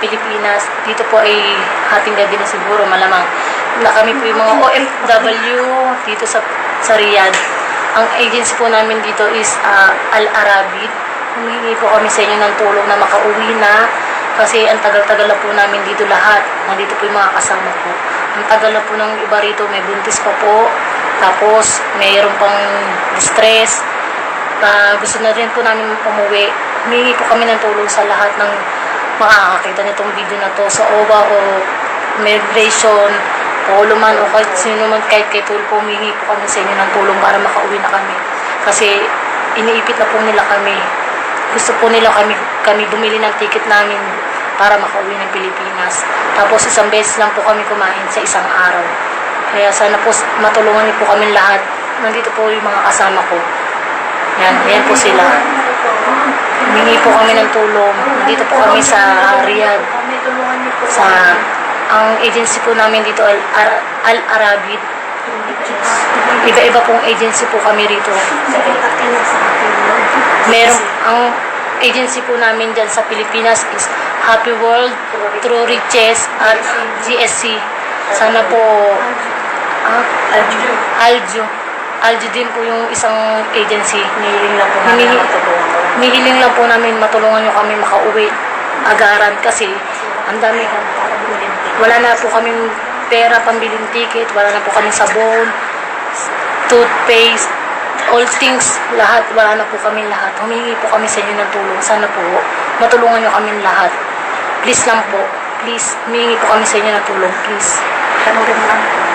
Pilipinas. Dito po ay hating gabi na siguro malamang na kami po yung mga OFW dito sa, sa Riyadh. Ang agency po namin dito is ah, Al Arabid. Humingi po kami sa inyo ng tulong na makauwi na kasi ang tagal-tagal na po namin dito lahat. Nandito po yung mga kasama ko. Ang tagal na po ng iba rito, may buntis pa po. Tapos, mayroon pang distress. Ah, gusto na rin po namin umuwi. Humingi po kami ng tulong sa lahat ng makakakita nitong video na to sa OWA o migration o luman o kahit sino man kahit kay Tulpo humingi po kami sa inyo ng tulong para makauwi na kami. Kasi iniipit na po nila kami. Gusto po nila kami, kami bumili ng ticket namin para makauwi ng Pilipinas. Tapos isang beses lang po kami kumain sa isang araw. Kaya sana po matulungan niyo po kami lahat. Nandito po yung mga kasama ko. Yan, yan po sila. Humingi po kami ng tulong. Nandito po kami sa Riyadh. Sa ang agency po namin dito Al, Ar- Al Arabid. Iba-iba pong agency po kami rito. Meron ang agency po namin dyan sa Pilipinas is Happy World, True Riches at GSC. Sana po ah, Aljo. Aljo. Aljo din po yung isang agency. Hinihiling lang po namin Hinihi- na matulungan ko. Nihiling lang po namin matulungan nyo kami makauwi agaran kasi ang dami wala na po kaming pera pambiling ticket, wala na po kaming sabon, toothpaste, all things, lahat, wala na po kami lahat. Humingi po kami sa inyo ng tulong. Sana po, matulungan nyo kami lahat. Please lang po, please, humingi po kami sa inyo ng tulong, please. Tanong rin lang.